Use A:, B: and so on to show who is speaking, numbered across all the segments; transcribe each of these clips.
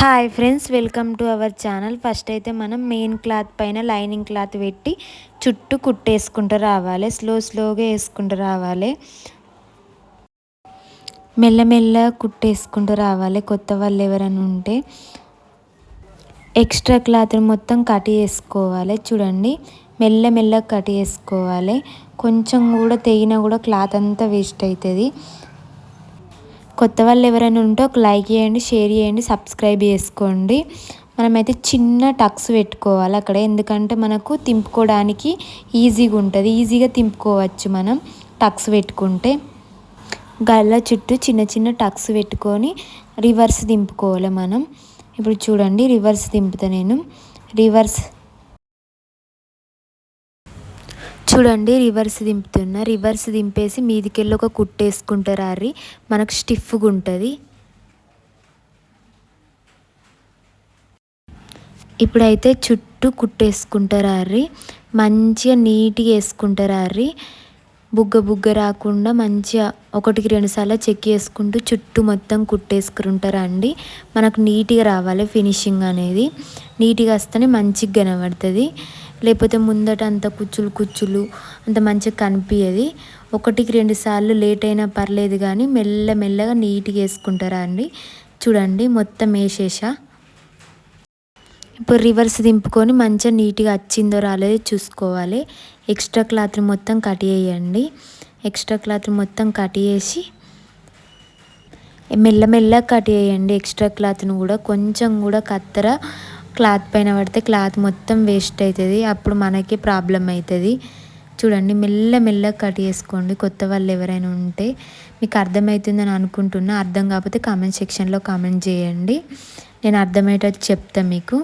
A: Hi friends welcome to our channel first అయితే మనం main cloth పైన లైనింగ్ క్లాత్ పెట్టి చుట్టూ కుట్టేసుకుంటూ రావాలి. స్లో స్లోగా వేసుకుంటూ రావాలి. మెల్లమెల్ల కుట్టేసుకుంటూ రావాలి. కొత్త వాళ్ళు ఎవరైనా ఉంటే ఎక్స్ట్రా క్లాత్ మొత్తం కట్ చేసుకోవాలి. చూడండి మెల్లమెల్ల కట్ చేసుకోవాలి. కొంచెం కూడా తెగినా కూడా క్లాత్ అంతా వేస్ట్ అవుతుంది. కొత్త వాళ్ళు ఎవరైనా ఉంటే ఒక లైక్ చేయండి షేర్ చేయండి సబ్స్క్రైబ్ చేసుకోండి. మనమైతే చిన్న టక్స్ పెట్టుకోవాలి అక్కడ. ఎందుకంటే మనకు తింపుకోవడానికి ఈజీగా ఉంటుంది. ఈజీగా తింపుకోవచ్చు మనం టక్స్ పెట్టుకుంటే. గల్ల చుట్టూ చిన్న చిన్న టక్స్ పెట్టుకొని రివర్స్ దింపుకోవాలి మనం. ఇప్పుడు చూడండి రివర్స్ దింపుతా నేను. రివర్స్ చూడండి రివర్స్ దింపుతున్నా రివర్స్ దింపేసి మీదికెళ్ళి ఒక కుట్టేసుకుంటారు అర్రి మనకు స్టిఫ్గా ఉంటుంది. ఇప్పుడైతే చుట్టూ కుట్టేసుకుంటారు అర్రి మంచిగా నీట్గా వేసుకుంటారు అర్రి బుగ్గ బుగ్గ రాకుండా మంచిగా ఒకటికి రెండు సార్లు చెక్ చేసుకుంటూ చుట్టూ మొత్తం కుట్టేసుకుంటారు అండి. మనకు నీట్గా రావాలి ఫినిషింగ్ అనేది. నీట్గా వస్తేనే మంచిగా కనబడుతుంది. లేకపోతే ముందట అంత కుచ్చులు కుచ్చులు అంత మంచిగా కనిపించదు ఒకటికి రెండు సార్లు లేట్ అయినా పర్లేదు కానీ మెల్ల మెల్లగా నీట్గా వేసుకుంటారా అండి. చూడండి మొత్తం వేసేసా. ఇప్పుడు రివర్స్ దింపుకొని మంచిగా నీట్గా వచ్చిందో రాలేదో చూసుకోవాలి. ఎక్స్ట్రా క్లాత్ మొత్తం కట్ చేయండి. ఎక్స్ట్రా క్లాత్ మొత్తం కట్ చేసి మెల్లమెల్ల కట్ చేయండి. ఎక్స్ట్రా క్లాత్ను కూడా కొంచెం కూడా కత్తెర క్లాత్ పైన పడితే క్లాత్ మొత్తం వేస్ట్ అవుతుంది. అప్పుడు మనకి ప్రాబ్లం అవుతుంది. చూడండి మెల్ల మెల్లగా కట్ చేసుకోండి. కొత్త వాళ్ళు ఎవరైనా ఉంటే మీకు అర్థమవుతుందని అనుకుంటున్నా. అర్థం కాకపోతే కామెంట్ సెక్షన్లో కామెంట్ చేయండి. నేను అర్థమయ్యేటట్టు చెప్తాను మీకు.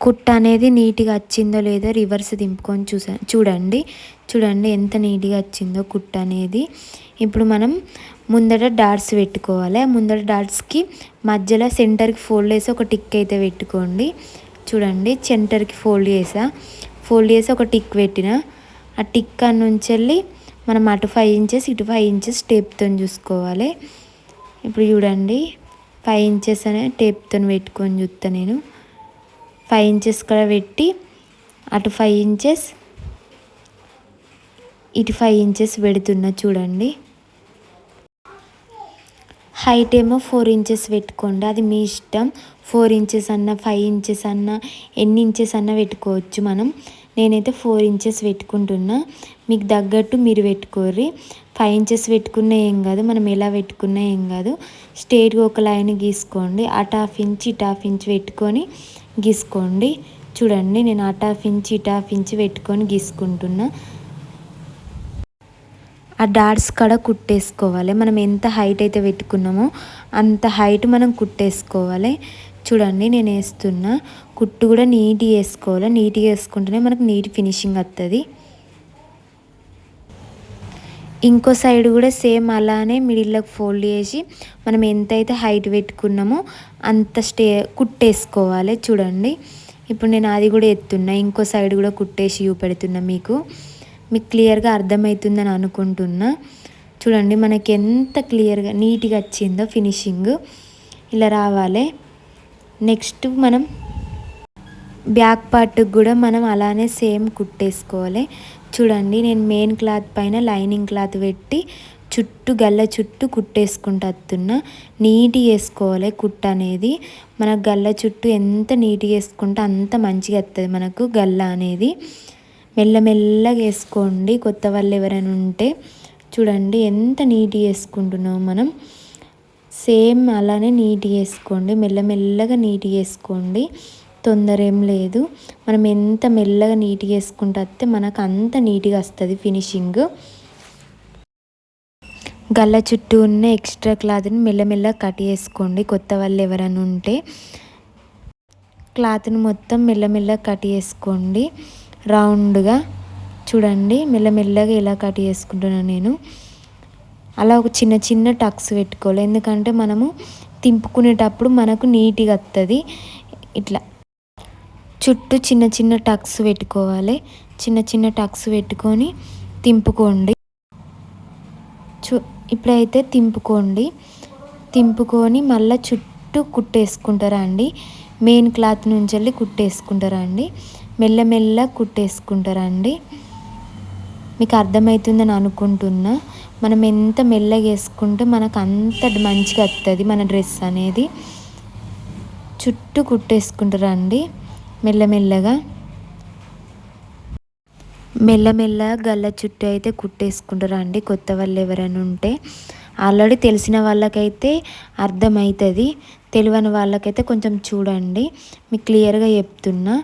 A: కుట్ట అనేది నీట్గా వచ్చిందో లేదో రివర్స్ దింపుకొని చూసా చూడండి. చూడండి ఎంత నీట్గా వచ్చిందో కుట్ట అనేది. ఇప్పుడు మనం ముందట డాట్స్ పెట్టుకోవాలి. ముందర డాట్స్కి మధ్యలో సెంటర్కి ఫోల్డ్ చేసి ఒక టిక్ అయితే పెట్టుకోండి. చూడండి సెంటర్కి ఫోల్డ్ చేసా. ఫోల్డ్ చేసి ఒక టిక్ పెట్టిన. ఆ టిక్ నుంచి వెళ్ళి మనం అటు ఫైవ్ ఇంచెస్ ఇటు ఫైవ్ ఇంచెస్ టేప్తో చూసుకోవాలి. ఇప్పుడు చూడండి ఫైవ్ ఇంచెస్ అనే టేప్తో పెట్టుకొని చూస్తా నేను. ఫైవ్ ఇంచెస్ కూడా పెట్టి అటు ఫైవ్ ఇంచెస్ ఇటు ఫైవ్ ఇంచెస్ పెడుతున్నా చూడండి. హైట్ ఏమో ఫోర్ ఇంచెస్ పెట్టుకోండి. అది మీ ఇష్టం. ఫోర్ ఇంచెస్ అన్న ఫైవ్ ఇంచెస్ అన్న ఎన్ని ఇంచెస్ అన్న పెట్టుకోవచ్చు మనం. నేనైతే ఫోర్ ఇంచెస్ పెట్టుకుంటున్నా. మీకు తగ్గట్టు మీరు పెట్టుకోర్రి. ఫైవ్ ఇంచెస్ పెట్టుకున్నా ఏం కాదు. మనం ఎలా పెట్టుకున్నా ఏం కాదు. స్ట్రేట్గా ఒక లైన్ గీసుకోండి. అటు హాఫ్ ఇంచ్ ఇటు హాఫ్ ఇంచ్ పెట్టుకొని గీసుకోండి. చూడండి నేను అటు హాఫ్ ఇంచ్ ఇటు హాఫ్ ఇంచ్ పెట్టుకొని గీసుకుంటున్నా. ఆ డాట్స్ కాడ కుట్టేసుకోవాలి. మనం ఎంత హైట్ అయితే పెట్టుకున్నామో అంత హైట్ మనం కుట్టేసుకోవాలి. చూడండి నేను వేస్తున్నా కుట్టు కూడా నీట్గా వేసుకోవాలి. నీట్గా వేసుకుంటేనే మనకు నీట్ ఫినిషింగ్ వస్తుంది ఇంకో సైడ్ కూడా సేమ్ అలానే మిడిల్లోకి ఫోల్డ్ చేసి మనం ఎంతైతే హైట్ పెట్టుకున్నామో అంత స్టే కుట్టేసుకోవాలి. చూడండి. ఇప్పుడు నేను అది కూడా ఎత్తున్నా. ఇంకో సైడ్ కూడా కుట్టేసి చూపెడుతున్నా మీకు. మీకు క్లియర్గా అర్థమవుతుందని అనుకుంటున్నా. చూడండి మనకి ఎంత క్లియర్గా నీట్గా వచ్చిందో ఫినిషింగ్. ఇలా రావాలి. నెక్స్ట్ మనం బ్యాక్ పార్ట్కి కూడా మనం అలానే సేమ్ కుట్టేసుకోవాలి. చూడండి నేను మెయిన్ క్లాత్ పైన లైనింగ్ క్లాత్ పెట్టి చుట్టూ గల్ల చుట్టూ కుట్టేసుకుంటూ వస్తున్నా. నీట్గా వేసుకోవాలి కుట్ట అనేది. మన గల్ల చుట్టూ ఎంత నీట్గా వేసుకుంటే అంత మంచిగా వస్తుంది మనకు గల్ల అనేది. మెల్లమెల్లగా వేసుకోండి. కొత్త వాళ్ళు ఎవరైనా ఉంటే చూడండి ఎంత నీట్గా వేసుకుంటున్నాం మనం. సేమ్ అలానే నీట్గా వేసుకోండి. మెల్లమెల్లగా నీట్గా వేసుకోండి. తొందర ఏం లేదు. మనం ఎంత మెల్లగా నీట్గా వేసుకుంటే వస్తే మనకు అంత నీట్గా వస్తుంది ఫినిషింగ్. గల్ల చుట్టూ ఉన్న ఎక్స్ట్రా క్లాత్ని మెల్లమెల్లగా కట్ చేసుకోండి. కొత్త వాళ్ళు ఎవరైనా ఉంటే క్లాత్ని మొత్తం మెల్లమెల్లగా కట్ చేసుకోండి. రౌండ్గా చూడండి. మెల్లమెల్లగా ఎలా కట్ చేసుకుంటున్నాను నేను. అలా ఒక చిన్న చిన్న టక్స్ పెట్టుకోవాలి. ఎందుకంటే మనము తింపుకునేటప్పుడు మనకు నీట్గా వస్తుంది ఇట్లా. చుట్టూ చిన్న చిన్న టక్స్ పెట్టుకోవాలి. చిన్న చిన్న టక్స్ పెట్టుకొని తింపుకోండి. చు ఇప్పుడైతే తింపుకోండి. తింపుకొని మళ్ళీ చుట్టూ చుట్టూ కుట్టేసుకుంటారా అండి? మెయిన్ క్లాత్ నుంచి వెళ్ళి కుట్టేసుకుంటారా అండి? మెల్లమెల్ల కుట్టేసుకుంటారండి. మీకు అర్థమవుతుందని అనుకుంటున్నా. మనం ఎంత మెల్లగా వేసుకుంటే మనకు అంత మంచిగా వస్తుంది మన డ్రెస్ అనేది. చుట్టూ కుట్టేసుకుంటారండి మెల్లమెల్లగా. మెల్లమెల్లగా గల్ల చుట్టూ అయితే కుట్టేసుకుంటారండి కొత్త వాళ్ళు ఎవరైనా ఉంటే. ఆల్రెడీ తెలిసిన వాళ్ళకైతే అర్థమవుతుంది తెలియని వాళ్ళకైతే కొంచెం చూడండి. మీకు క్లియర్గా చెప్తున్నా.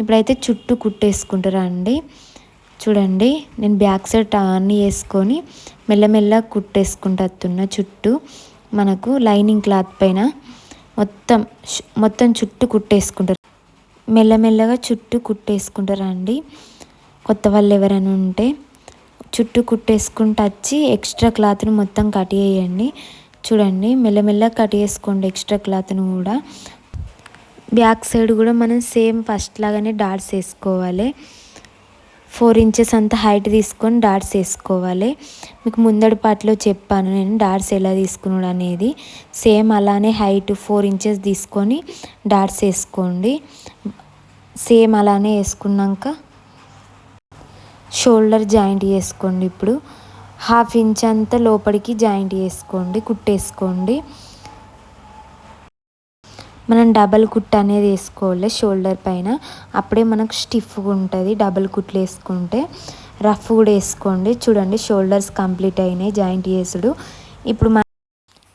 A: ఇప్పుడైతే చుట్టూ కుట్టేసుకుంటారా అండి? చూడండి నేను బ్యాక్ సైడ్ టర్న్ వేసుకొని మెల్లమెల్ల కుట్టేసుకుంటున్నా చుట్టూ. మనకు లైనింగ్ క్లాత్ పైన మొత్తం మొత్తం చుట్టూ కుట్టేసుకుంటారు. మెల్లమెల్లగా చుట్టూ కుట్టేసుకుంటారా అండి? కొత్త వాళ్ళు ఎవరైనా ఉంటే చుట్టూ కుట్టేసుకుంటూ వచ్చి ఎక్స్ట్రా క్లాత్ని మొత్తం కట్ చేయండి. చూడండి మెల్లమెల్లగా కట్ చేసుకోండి ఎక్స్ట్రా క్లాత్ను కూడా. బ్యాక్ సైడ్ కూడా మనం సేమ్ ఫస్ట్ లాగానే డాట్స్ వేసుకోవాలి. ఫోర్ ఇంచెస్ అంత హైట్ తీసుకొని డాట్స్ వేసుకోవాలి. మీకు ముందడి పాటలో చెప్పాను నేను డాట్స్ ఎలా తీసుకున్నాడు అనేది. సేమ్ అలానే హైట్ ఫోర్ ఇంచెస్ తీసుకొని డాట్స్ వేసుకోండి. సేమ్ అలానే వేసుకున్నాక షోల్డర్ జాయింట్ చేసుకోండి ఇప్పుడు. హాఫ్ ఇంచ్ అంతా లోపలికి జాయింట్ చేసుకోండి కుట్టేసుకోండి. మనం డబల్ కుట్ అనేది వేసుకోవాలి షోల్డర్ పైన. అప్పుడే మనకు స్టిఫ్గా ఉంటుంది డబల్ కుట్లు వేసుకుంటే. రఫ్ కూడా వేసుకోండి. చూడండి షోల్డర్స్ కంప్లీట్ అయినాయి జాయింట్ చేసుడు. ఇప్పుడు మన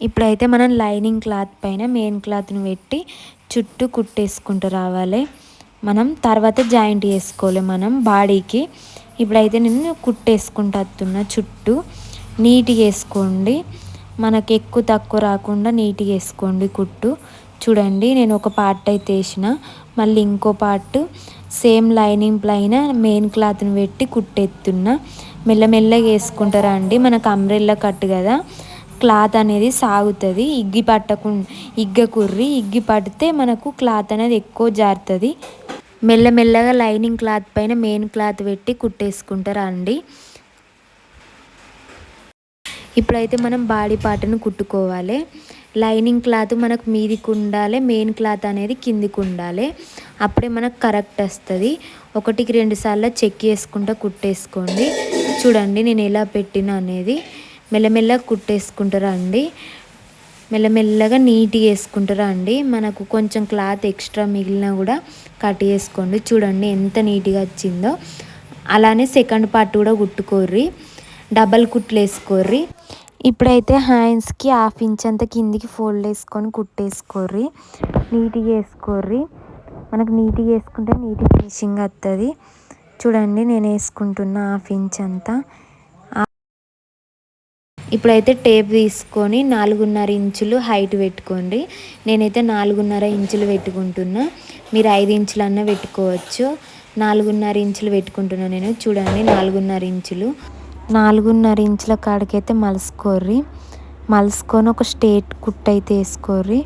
A: ఇప్పుడైతే మనం లైనింగ్ క్లాత్ పైన మెయిన్ క్లాత్ని పెట్టి చుట్టూ కుట్టేసుకుంటూ రావాలి. మనం తర్వాత జాయింట్ చేసుకోవాలి మనం బాడీకి ఇప్పుడైతే నేను కుట్టేసుకుంటూ వస్తున్నా చుట్టూ. నీట్గా వేసుకోండి. మనకు ఎక్కువ తక్కువ రాకుండా నీట్గా వేసుకోండి కుట్టు. చూడండి నేను ఒక పార్ట్ అయితే వేసిన. మళ్ళీ ఇంకో పార్ట్ సేమ్ లైనింగ్ పైన మెయిన్ క్లాత్ని పెట్టి కుట్టెత్తున్నా. మెల్లమెల్లగా వేసుకుంటారా అండి? మనకు అంబ్రెల్లా కట్టు కదా. క్లాత్ అనేది సాగుతుంది. ఇగ్గి పట్టకు ఇగ్గ కుర్రి ఇగ్గి పడితే మనకు క్లాత్ అనేది ఎక్కువ జారుతుంది. మెల్లమెల్లగా లైనింగ్ క్లాత్ పైన మెయిన్ క్లాత్ పెట్టి కుట్టేసుకుంటారా అండి? ఇప్పుడైతే మనం బాడీ పార్ట్ను కుట్టుకోవాలి. లైనింగ్ క్లాత్ మనకు మీదికి ఉండాలి మెయిన్ క్లాత్ అనేది కిందికి ఉండాలి. అప్పుడే మనకు కరెక్ట్ వస్తుంది. ఒకటికి రెండు సార్లు చెక్ చేసుకుంటూ కుట్టేసుకోండి. చూడండి నేను ఎలా పెట్టిన అనేది మెల్లమెల్లగా కుట్టేసుకుంటారా అండి మెల్లమెల్లగా నీట్గా వేసుకుంటారా అండి మనకు కొంచెం క్లాత్ ఎక్స్ట్రా మిగిలినా కూడా కట్ చేసుకోండి. చూడండి ఎంత నీట్గా వచ్చిందో. అలానే సెకండ్ పార్ట్ కూడా కుట్టుకోర్రి. డబల్ కుట్లు వేసుకోర్రి. ఇప్పుడైతే హ్యాండ్స్కి హాఫ్ ఇంచ్ అంత కిందికి ఫోల్డ్ వేసుకొని కుట్టేసుకోర్రి. నీట్గా వేసుకోర్రి. మనకు నీట్గా వేసుకుంటే నీట్గా ఫినిషింగ్ వస్తుంది చూడండి నేను వేసుకుంటున్న హాఫ్ ఇంచ్ అంతా. ఇప్పుడైతే టేప్ తీసుకొని నాలుగున్నర ఇంచులు హైట్ పెట్టుకోండి. నేనైతే నాలుగున్నర ఇంచులు పెట్టుకుంటున్నా. మీరు ఐదు ఇంచులన్నా పెట్టుకోవచ్చు. నాలుగున్నర ఇంచులు పెట్టుకుంటున్నా నేను. చూడండి నాలుగున్నర ఇంచులు. నాలుగున్నర ఇంచుల కాడికైతే మలుసుకోర్రి. మలుసుకొని ఒక స్టేట్ కుట్టు అయితే వేసుకోర్రి.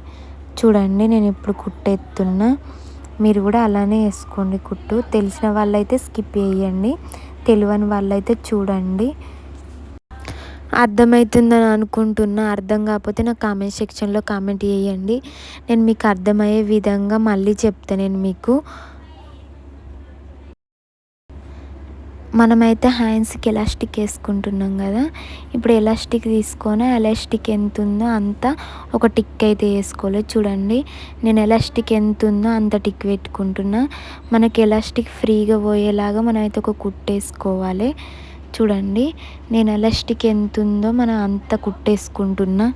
A: చూడండి నేను ఇప్పుడు కుట్టెత్తున్నా. మీరు కూడా అలానే వేసుకోండి కుట్టు. తెలిసిన వాళ్ళైతే స్కిప్ వేయండి తెలియని వాళ్ళైతే చూడండి. అర్థమవుతుందని అనుకుంటున్నా. అర్థం కాకపోతే నా కామెంట్ సెక్షన్లో కామెంట్ చేయండి. నేను మీకు అర్థమయ్యే విధంగా మళ్ళీ చెప్తాను నేను మీకు. మనమైతే హ్యాండ్స్కి ఎలాస్టిక్ వేసుకుంటున్నాం కదా ఇప్పుడు ఎలాస్టిక్ తీసుకొని ఎలాస్టిక్ ఎంత ఉందో అంత ఒక టిక్ అయితే వేసుకోవాలి. చూడండి నేను ఎలాస్టిక్ ఎంత ఉందో అంత టిక్ పెట్టుకుంటున్నా. మనకి ఎలాస్టిక్ ఫ్రీగా పోయేలాగా మనమైతే ఒక కుట్టేసుకోవాలి చూడండి నేను ఎలాస్టిక్ ఎంత ఉందో మనం అంత కుట్టేసుకుంటున్నా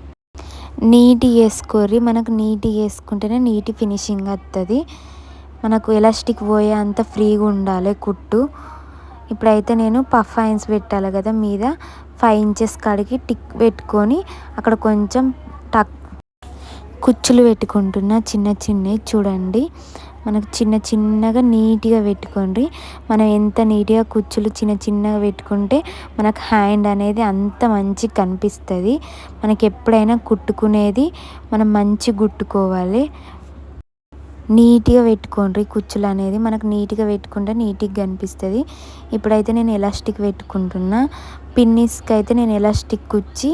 A: నీటి వేసుకోరి మనకు నీటి వేసుకుంటేనే నీటి ఫినిషింగ్ వస్తుంది మనకు ఎలాస్టిక్ పోయే అంత ఫ్రీగా ఉండాలి కుట్టు. ఇప్పుడైతే నేను పఫ్ ఐన్స్ పెట్టాలి కదా మీద ఫైవ్ ఇంచెస్ కాడికి టిక్ పెట్టుకొని అక్కడ కొంచెం టక్ కుచ్చులు పెట్టుకుంటున్నా చిన్న చిన్నవి చూడండి. మనకు చిన్న చిన్నగా నీట్గా పెట్టుకోండి. మనం ఎంత నీట్గా కుచ్చులు చిన్న చిన్నగా పెట్టుకుంటే మనకు హ్యాండ్ అనేది అంత మంచిగా కనిపిస్తుంది. మనకి ఎప్పుడైనా కుట్టుకునేది మనం మంచి కుట్టుకోవాలి. నీట్గా పెట్టుకోండి కుచ్చులు అనేది మనకు నీట్గా పెట్టుకుంటే నీట్గా కనిపిస్తుంది. ఇప్పుడైతే నేను ఎలాస్టిక్ పెట్టుకుంటున్నా. పిన్నిస్కి అయితే నేను ఎలాస్టిక్ కుచ్చి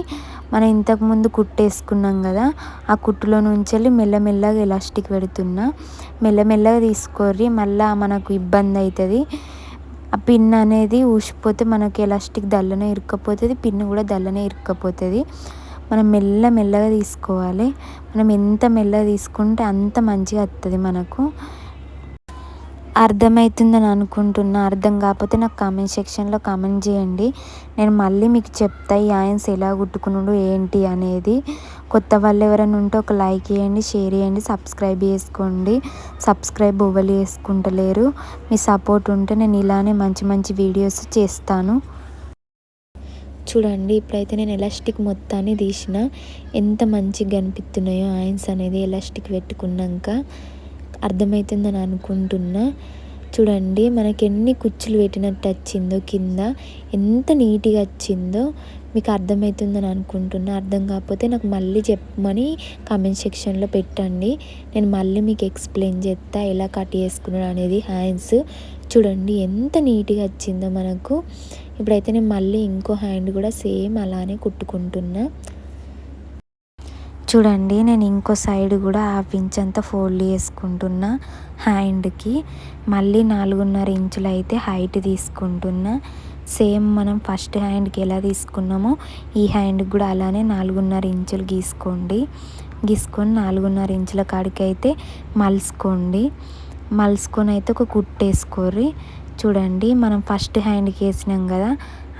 A: మనం ఇంతకుముందు కుట్టేసుకున్నాం కదా ఆ కుట్టులో నుంచి వెళ్ళి మెల్లమెల్లగా ఎలాస్టిక్ పెడుతున్నా. మెల్లమెల్లగా తీసుకోర్రి మళ్ళీ మనకు ఇబ్బంది అవుతుంది ఆ పిన్ అనేది ఊసిపోతే మనకి ఎలాస్టిక్ దల్లనే ఇరుక్కపోతుంది పిన్ కూడా దల్లనే ఇరుక్కపోతుంది. మనం మెల్ల మెల్లగా తీసుకోవాలి. మనం ఎంత మెల్లగా తీసుకుంటే అంత మంచిగా వస్తుంది మనకు. అర్థమవుతుందని అనుకుంటున్నా. అర్థం కాకపోతే నాకు కామెంట్ సెక్షన్లో కామెంట్ చేయండి. నేను మళ్ళీ మీకు చెప్తా ఈ ఆయన్స్ ఎలా కుట్టుకున్నాడు ఏంటి అనేది. కొత్త వాళ్ళు ఎవరైనా ఉంటే ఒక లైక్ చేయండి షేర్ చేయండి సబ్స్క్రైబ్ చేసుకోండి. సబ్స్క్రైబ్ ఓవలి చేసుకుంటలేరు. మీ సపోర్ట్ ఉంటే నేను ఇలానే మంచి మంచి వీడియోస్ చేస్తాను. చూడండి ఇప్పుడైతే నేను ఎలాస్టిక్ మొత్తాన్ని తీసిన. ఎంత మంచిగా కనిపిస్తున్నాయో ఆయన్స్ అనేది ఎలాస్టిక్ పెట్టుకున్నాక అర్థమవుతుందని అనుకుంటున్నా. చూడండి మనకి ఎన్ని కుచ్చులు పెట్టినట్టు వచ్చిందో కింద ఎంత నీట్గా వచ్చిందో మీకు అర్థమవుతుందని అనుకుంటున్నా. అర్థం కాకపోతే నాకు మళ్ళీ చెప్పమని కామెంట్ సెక్షన్లో పెట్టండి. నేను మళ్ళీ మీకు ఎక్స్ప్లెయిన్ చేస్తా ఎలా కట్ చేసుకున్నాడు అనేది హ్యాండ్స్ చూడండి ఎంత నీట్గా వచ్చిందో మనకు. ఇప్పుడైతే నేను మళ్ళీ ఇంకో హ్యాండ్ కూడా సేమ్ అలానే కుట్టుకుంటున్నా. చూడండి నేను ఇంకో సైడ్ కూడా హాఫ్ ఇంచ్ అంతా ఫోల్డ్ చేసుకుంటున్నా హ్యాండ్కి. మళ్ళీ నాలుగున్నర ఇంచులు అయితే హైట్ తీసుకుంటున్నా. సేమ్ మనం ఫస్ట్ హ్యాండ్కి ఎలా తీసుకున్నామో ఈ హ్యాండ్కి కూడా అలానే నాలుగున్నర ఇంచులు గీసుకోండి. గీసుకొని నాలుగున్నర ఇంచుల కాడికి అయితే మలుసుకోండి మలుసుకొని అయితే ఒక కుట్టేసుకోర్రి. చూడండి మనం ఫస్ట్ హ్యాండ్కి వేసినాం కదా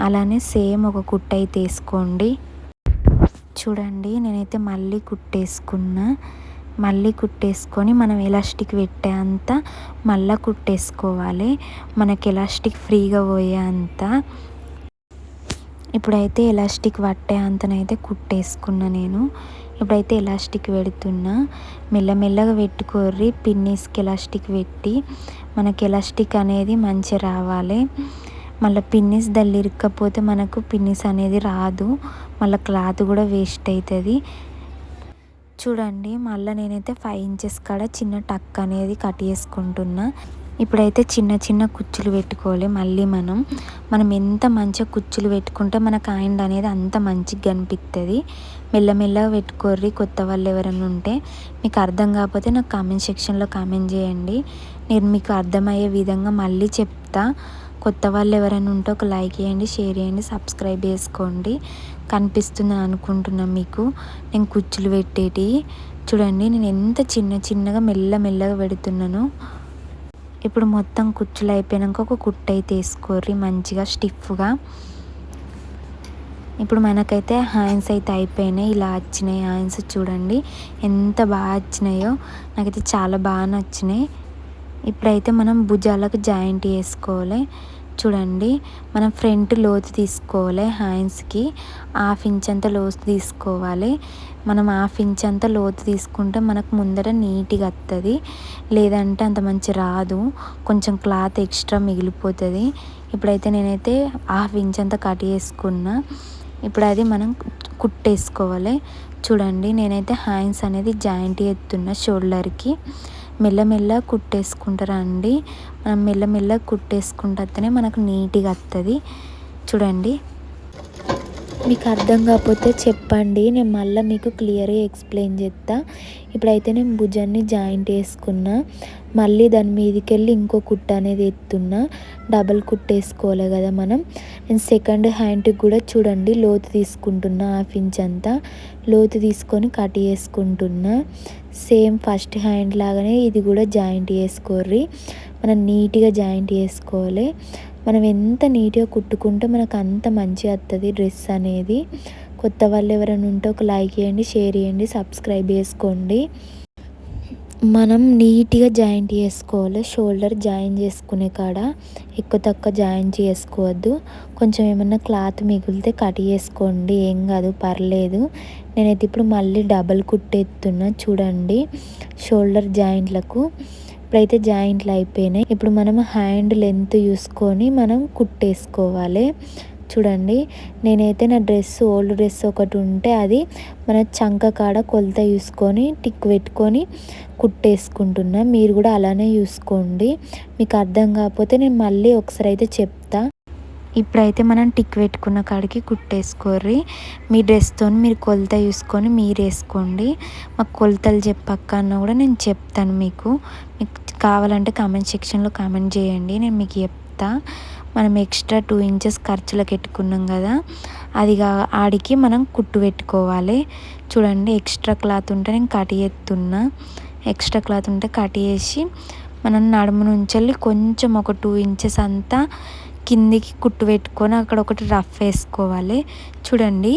A: అలానే సేమ్ ఒక కుట్ట అయితే వేసుకోండి. చూడండి నేనైతే మళ్ళీ కుట్టేసుకున్నా. మళ్ళీ కుట్టేసుకొని మనం ఎలాస్టిక్ పెట్టే అంత మళ్ళీ కుట్టేసుకోవాలి. మనకి ఎలాస్టిక్ ఫ్రీగా పోయే అంత. ఇప్పుడైతే ఎలాస్టిక్ పట్టే అంతనైతే కుట్టేసుకున్నా నేను. ఇప్పుడైతే ఎలాస్టిక్ పెడుతున్నా మెల్లమెల్లగా పెట్టుకోర్రి పిన్నీస్కి ఎలాస్టిక్ పెట్టి మనకి ఎలాస్టిక్ అనేది మంచిగా రావాలి. మళ్ళీ పిన్నిస్ దల్లి ఇరక్కపోతే మనకు పిన్నిస్ అనేది రాదు. మళ్ళీ క్లాత్ కూడా వేస్ట్ అవుతుంది చూడండి మళ్ళీ నేనైతే ఫైవ్ ఇంచెస్ కాడ చిన్న టక్ అనేది కట్ చేసుకుంటున్నా. ఇప్పుడైతే చిన్న చిన్న కుచ్చులు పెట్టుకోవాలి. మళ్ళీ మనం మనం ఎంత మంచిగా కుచ్చులు పెట్టుకుంటే మనకు ఆయిండ్ అనేది అంత మంచిగా కనిపిస్తుంది మెల్లమెల్లగా పెట్టుకోర్రి. కొత్త వాళ్ళు ఎవరైనా ఉంటే మీకు అర్థం కాకపోతే నాకు కామెంట్ సెక్షన్లో కామెంట్ చేయండి. నేను మీకు అర్థమయ్యే విధంగా మళ్ళీ చెప్తా. కొత్త వాళ్ళు ఎవరైనా ఉంటే ఒక లైక్ చేయండి షేర్ చేయండి సబ్స్క్రైబ్ చేసుకోండి. కనిపిస్తుందని అనుకుంటున్నాను మీకు. నేను కుచ్చులు పెట్టేటి చూడండి నేను ఎంత చిన్న చిన్నగా మెల్ల మెల్లగా పెడుతున్నాను. ఇప్పుడు మొత్తం కుచ్చులు అయిపోయాక ఒక కుట్ట అయితే వేసుకోర్రి మంచిగా స్టిఫ్గా. ఇప్పుడు మనకైతే హ్యాండ్స్ అయితే అయిపోయినాయి ఇలా వచ్చినాయి హ్యాండ్స్ చూడండి. ఎంత బాగా వచ్చినాయో నాకైతే చాలా బాగా నచ్చినాయి. ఇప్పుడైతే మనం భుజాలకు జాయింట్ వేసుకోవాలి. చూడండి మనం ఫ్రంట్ లోతు తీసుకోవాలి హ్యాండ్స్కి హాఫ్ ఇంచ్ అంత లోతు తీసుకోవాలి. మనం హాఫ్ ఇంచ్ అంత లోతు తీసుకుంటే మనకు ముందర నీట్గా వస్తుంది లేదంటే అంత మంచి రాదు. కొంచెం క్లాత్ ఎక్స్ట్రా మిగిలిపోతుంది. ఇప్పుడైతే నేనైతే హాఫ్ ఇంచ్ అంత కట్ చేసుకున్నా. ఇప్పుడు అది మనం కుట్టేసుకోవాలి. చూడండి నేనైతే హ్యాండ్స్ అనేది జాయింట్ ఎత్తున్నా షోల్డర్కి మెల్లమెల్ల కుట్టేసుకుంటారండి. మనం మెల్లమెల్ల కుట్టేసుకుంటేనే మనకు నీట్గా వస్తుంది చూడండి. మీకు అర్థం కాకపోతే చెప్పండి. నేను మళ్ళీ మీకు క్లియర్గా ఎక్స్ప్లెయిన్ చేస్తా. ఇప్పుడైతే నేను భుజాన్ని జాయింట్ వేసుకున్నా. మళ్ళీ దాని మీదకి వెళ్ళి ఇంకో కుట్ట అనేది ఎత్తున్నా. డబల్ కుట్టేసుకోవాలి కదా మనం. నేను సెకండ్ హ్యాండ్కి కూడా చూడండి. లోతు తీసుకుంటున్నా హాఫ్ ఇంచ్ అంతా. లోతు తీసుకొని కట్ చేసుకుంటున్నా. సేమ్ ఫస్ట్ హ్యాండ్ లాగానే ఇది కూడా జాయింట్ చేసుకోర్రి. మనం నీట్గా జాయింట్ చేసుకోవాలి. మనం ఎంత నీట్గా కుట్టుకుంటే మనకు అంత మంచిగా వస్తుంది డ్రెస్ అనేది. కొత్త వాళ్ళు ఎవరైనా ఉంటే ఒక లైక్ చేయండి షేర్ చేయండి సబ్స్క్రైబ్ చేసుకోండి. మనం నీట్గా జాయింట్ చేసుకోవాలి. షోల్డర్ జాయిన్ చేసుకునే కాడ ఎక్కువ తక్కువ జాయిన్ చేసుకోవద్దు. కొంచెం ఏమన్నా క్లాత్ మిగిలితే కట్ చేసుకోండి. ఏం కాదు పర్లేదు. నేనైతే ఇప్పుడు మళ్ళీ డబల్ కుట్టేస్తున్నా చూడండి షోల్డర్ జాయింట్లకు ఇప్పుడైతే జాయింట్లు అయిపోయినాయి. ఇప్పుడు మనం హ్యాండ్ లెంత్ చూసుకొని మనం కుట్టేసుకోవాలి. చూడండి. నేనైతే నా డ్రెస్ ఓల్డ్ డ్రెస్ ఒకటి ఉంటే అది మన చంక కాడ కొలత చూసుకొని టిక్ పెట్టుకొని కుట్టేసుకుంటున్నా. మీరు కూడా అలానే చూసుకోండి మీకు అర్థం కాకపోతే నేను మళ్ళీ ఒకసారి అయితే చెప్తా. ఇప్పుడైతే మనం టిక్ పెట్టుకున్న కాడికి కుట్టేసుకోర్రి. మీ డ్రెస్తో మీరు కొలత చూసుకొని మీరు వేసుకోండి. మాకు కొలతలు చెప్పక్క అన్న కూడా నేను చెప్తాను మీకు. మీకు కావాలంటే కామెంట్ సెక్షన్లో కామెంట్ చేయండి. నేను మీకు చెప్తా. మనం ఎక్స్ట్రా టూ ఇంచెస్ ఖర్చులకు పెట్టుకున్నాం కదా అది ఆడికి మనం కుట్టు పెట్టుకోవాలి. చూడండి ఎక్స్ట్రా క్లాత్ ఉంటే నేను కట్ చేస్తున్నా. ఎక్స్ట్రా క్లాత్ ఉంటే కట్ చేసి మనం నడుము నుంచి కొంచెం ఒక టూ ఇంచెస్ అంతా కిందికి కుట్టు పెట్టుకొని అక్కడ ఒకటి రఫ్ వేసుకోవాలి. చూడండి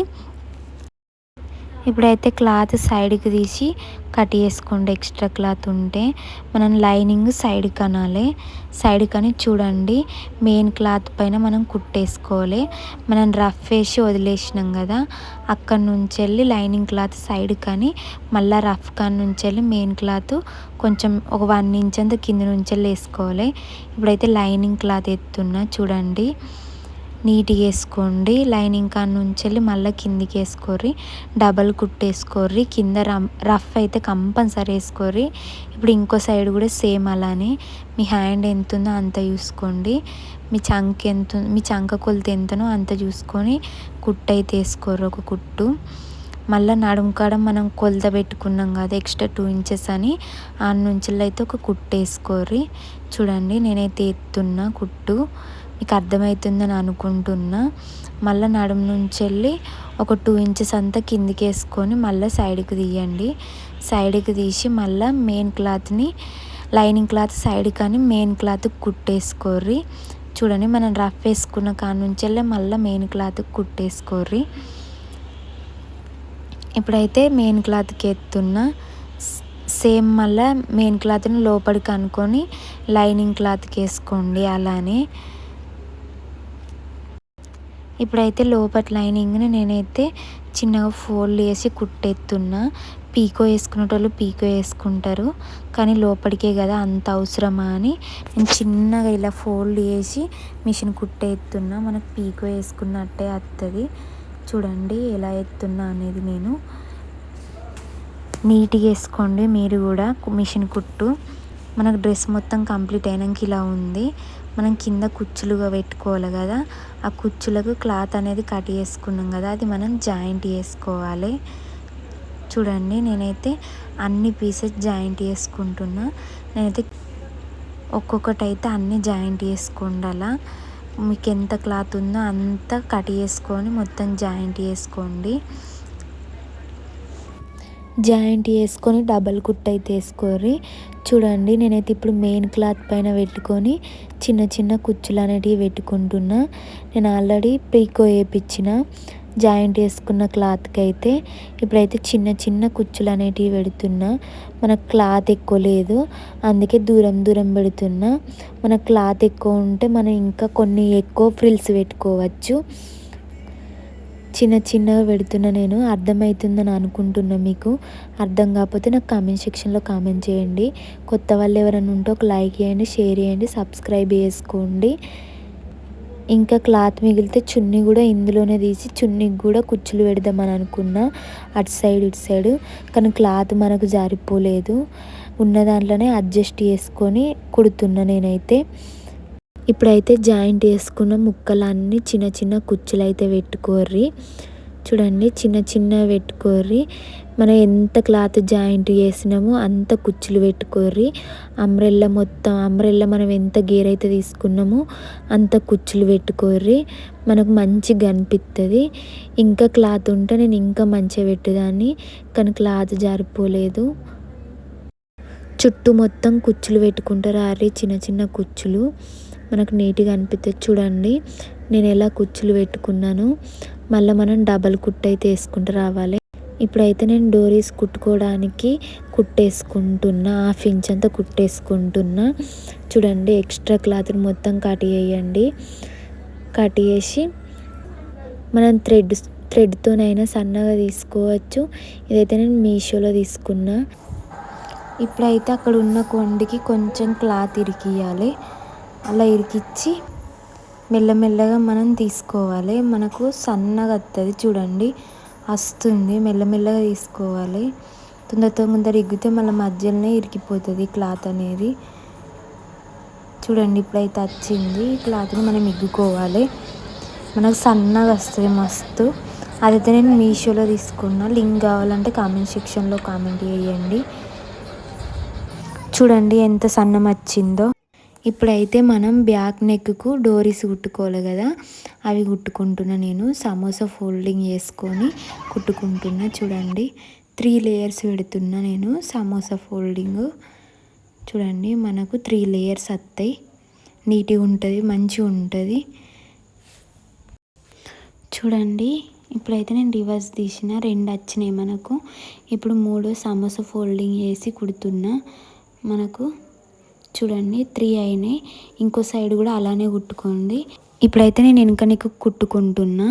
A: ఇప్పుడైతే క్లాత్ సైడ్కి తీసి కట్ చేసుకోండి. ఎక్స్ట్రా క్లాత్ ఉంటే మనం లైనింగ్ సైడ్ కనాలి. సైడ్ కని చూడండి. మెయిన్ క్లాత్ పైన మనం కుట్టేసుకోవాలి. మనం రఫ్ వేసి వదిలేసినాం కదా అక్కడ నుంచి వెళ్ళి లైనింగ్ క్లాత్ సైడ్ కానీ మళ్ళీ రఫ్ కాని నుంచి వెళ్ళి మెయిన్ క్లాత్ కొంచెం ఒక వన్ ఇంచ్ అంత కింద నుంచి వెళ్ళి వేసుకోవాలి. ఇప్పుడైతే లైనింగ్ క్లాత్ ఎత్తున్నా చూడండి. నీట్గా వేసుకోండి. లైనింగ్ కాడ నుంచి వెళ్ళి మళ్ళీ కిందికి వేసుకోర్రి. డబల్ కుట్టేసుకోర్రి కింద రఫ్ అయితే కంపల్సరీ వేసుకోర్రి. ఇప్పుడు ఇంకో సైడ్ కూడా సేమ్ అలానే. మీ హ్యాండ్ ఎంత ఉందో అంత చూసుకోండి. మీ చంక ఎంత మీ చంక కొలత ఎంతనో అంత చూసుకొని కుట్టు అయితే వేసుకోర్రు ఒక కుట్టు. మళ్ళీ నడుము కాడ మనం కొలత పెట్టుకున్నాం కదా ఎక్స్ట్రా టూ ఇంచెస్ అని. ఆ నుంచి అయితే ఒక కుట్టు వేసుకోర్రి. చూడండి నేనైతే ఎత్తున్నా కుట్టు. మీకు అర్థమవుతుందని అనుకుంటున్నా. మళ్ళీ నడుము నుంచి వెళ్ళి ఒక టూ ఇంచెస్ అంతా కిందికి వేసుకొని మళ్ళీ సైడ్కి తీయండి. సైడ్కి తీసి మళ్ళీ మెయిన్ క్లాత్ని లైనింగ్ క్లాత్ సైడ్ కానీ మెయిన్ క్లాత్ కుట్టేసుకోర్రి. చూడండి మనం రఫ్ వేసుకున్న కాడ నుంచి వెళ్ళి మళ్ళీ మెయిన్ క్లాత్ కుట్టేసుకోర్రి. ఇప్పుడైతే మెయిన్ క్లాత్కి ఎత్తున్నా. సేమ్ మళ్ళీ మెయిన్ క్లాత్ని లోపలికి అనుకొని లైనింగ్ క్లాత్కి వేసుకోండి అలానే. ఇప్పుడైతే లోపల లైనింగ్ని నేనైతే చిన్నగా ఫోల్డ్ వేసి కుట్టెత్తున్నా. పీకో వేసుకునేటోళ్ళు పీకో వేసుకుంటారు. కానీ లోపలికే కదా అంత అవసరమా అని నేను చిన్నగా ఇలా ఫోల్డ్ చేసి మిషన్ కుట్టేస్తున్నా మనకు పీకో వేసుకున్నట్టే వస్తుంది చూడండి ఎలా ఎత్తున్నా అనేది నేను. నీట్గా వేసుకోండి మీరు కూడా మిషన్ కుట్టు. మనకు డ్రెస్ మొత్తం కంప్లీట్ అయినాక ఇలా ఉంది. మనం కింద కుచ్చులుగా పెట్టుకోవాలి కదా. ఆ కుచ్చులకు క్లాత్ అనేది కట్ చేసుకున్నాం కదా అది మనం జాయింట్ చేసుకోవాలి. చూడండి నేనైతే అన్ని పీసెస్ జాయింట్ చేసుకుంటున్నా. నేనైతే ఒక్కొక్కటి అయితే అన్ని జాయింట్ చేసుకుండాలా. మీకు ఎంత క్లాత్ ఉందో అంత కట్ చేసుకొని మొత్తం జాయింట్ చేసుకోండి. జాయింట్ వేసుకొని డబల్ కుట్ అయితే వేసుకోర్రి. చూడండి నేనైతే ఇప్పుడు మెయిన్ క్లాత్ పైన పెట్టుకొని చిన్న చిన్న కుచ్చులు అనేటివి పెట్టుకుంటున్నా. నేను ఆల్రెడీ పీకో వేయించిన జాయింట్ వేసుకున్న క్లాత్కి అయితే ఇప్పుడైతే చిన్న చిన్న కుచ్చులు అనేటివి పెడుతున్నా. మన క్లాత్ ఎక్కువ లేదు అందుకే దూరం దూరం పెడుతున్నా. మన క్లాత్ ఎక్కువ ఉంటే మనం ఇంకా కొన్ని ఎక్కువ ఫ్రిల్స్ పెట్టుకోవచ్చు. చిన్న చిన్నగా పెడుతున్నా నేను అర్థమవుతుందని అనుకుంటున్నా మీకు. అర్థం కాకపోతే నాకు కామెంట్ సెక్షన్లో కామెంట్ చేయండి. కొత్త వాళ్ళు ఎవరైనా ఉంటే ఒక లైక్ చేయండి షేర్ చేయండి సబ్స్క్రైబ్ చేసుకోండి. ఇంకా క్లాత్ మిగిలితే చున్నీ కూడా ఇందులోనే తీసి చున్నీకి కూడా కుచ్చులు పెడదామని అనుకున్నా. అటు సైడ్ ఇటు సైడ్. కానీ క్లాత్ మనకు జారిపోలేదు. ఉన్న దాంట్లోనే అడ్జస్ట్ చేసుకొని కుడుతున్నా నేనైతే. ఇప్పుడైతే జాయింట్ వేసుకున్న ముక్కలన్నీ చిన్న చిన్న కుచ్చులు అయితే పెట్టుకోర్రి. చూడండి చిన్న చిన్న పెట్టుకోర్రి. మనం ఎంత క్లాత్ జాయింట్ చేసినామో అంత కుచ్చులు పెట్టుకోర్రి. అంబ్రెల్లా మొత్తం అంబ్రెల్లా మనం ఎంత గేర్ అయితే తీసుకున్నామో అంత కుచ్చులు పెట్టుకోర్రి. మనకు మంచిగా అనిపిస్తుంది ఇంకా క్లాత్ ఉంటే నేను ఇంకా మంచిగా పెట్టేదాన్ని కానీ క్లాత్ జారిపోలేదు. చుట్టూ మొత్తం కుచ్చులు పెట్టుకుంటారు అరే చిన్న చిన్న కుచ్చులు. మనకు నీట్గా అనిపిస్తుంది చూడండి. నేను ఎలా కుచ్చులు పెట్టుకున్నాను మళ్ళీ మనం డబల్ కుట్ అయితే వేసుకుంటూ రావాలి. ఇప్పుడైతే నేను డోరీస్ కుట్టుకోవడానికి కుట్టేసుకుంటున్నా హాఫ్ ఇంచ్ అంతా కుట్టేసుకుంటున్నా. చూడండి ఎక్స్ట్రా క్లాత్ని మొత్తం కట్ చేయండి. కట్ చేసి మనం థ్రెడ్ థ్రెడ్తోనైనా సన్నగా తీసుకోవచ్చు. ఇదైతే నేను మీషోలో తీసుకున్నా. ఇప్పుడైతే అక్కడ ఉన్న కొండికి కొంచెం క్లాత్ ఇరికియాలి. అలా ఇరికిచ్చి మెల్లమెల్లగా మనం తీసుకోవాలి. మనకు సన్నగా వస్తుంది చూడండి. వస్తుంది మెల్లమెల్లగా తీసుకోవాలి. తొందర తొందర ఇగ్గితే మళ్ళీ మధ్యలోనే ఇరికిపోతుంది క్లాత్ అనేది. చూడండి ఇప్పుడైతే వచ్చింది. క్లాత్ని మనం ఇగ్గుకోవాలి. మనకు సన్నగా వస్తుంది మస్తు. అదైతే నేను మీషోలో తీసుకున్నా. లింక్ కావాలంటే కామెంట్ సెక్షన్లో కామెంట్ చేయండి. చూడండి ఎంత సన్నం వచ్చిందో. ఇప్పుడైతే మనం బ్యాక్ నెక్కు డోరీస్ కుట్టుకోవాలి కదా అవి కుట్టుకుంటున్నా నేను. సమోసా ఫోల్డింగ్ చేసుకొని కుట్టుకుంటున్నా చూడండి. త్రీ లేయర్స్ పెడుతున్నా నేను సమోసా ఫోల్డింగ్. చూడండి మనకు త్రీ లేయర్స్ వస్తాయి నీట్గా ఉంటుంది మంచిగా ఉంటుంది. చూడండి ఇప్పుడైతే నేను రివర్స్ తీసిన రెండు వచ్చినాయి మనకు. ఇప్పుడు మూడు సమోసా ఫోల్డింగ్ చేసి కుడుతున్నా. మనకు చూడండి త్రీ అయినాయి. ఇంకో సైడ్ కూడా అలానే కుట్టుకోండి. ఇప్పుడైతే నేను వెనుక నెక్ కుట్టుకుంటున్నా.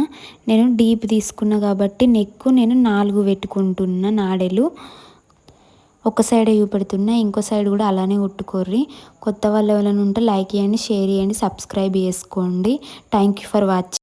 A: నేను డీప్ తీసుకున్నా కాబట్టి నెక్ నేను నాలుగు పెట్టుకుంటున్నా నాడెలు. ఒక సైడే చూపెడుతున్నా ఇంకో సైడ్ కూడా అలానే కుట్టుకోర్రి. కొత్త వాళ్ళు ఎవరైనా ఉంటే లైక్ చేయండి షేర్ చేయండి సబ్స్క్రైబ్ చేసుకోండి. Thank you for watching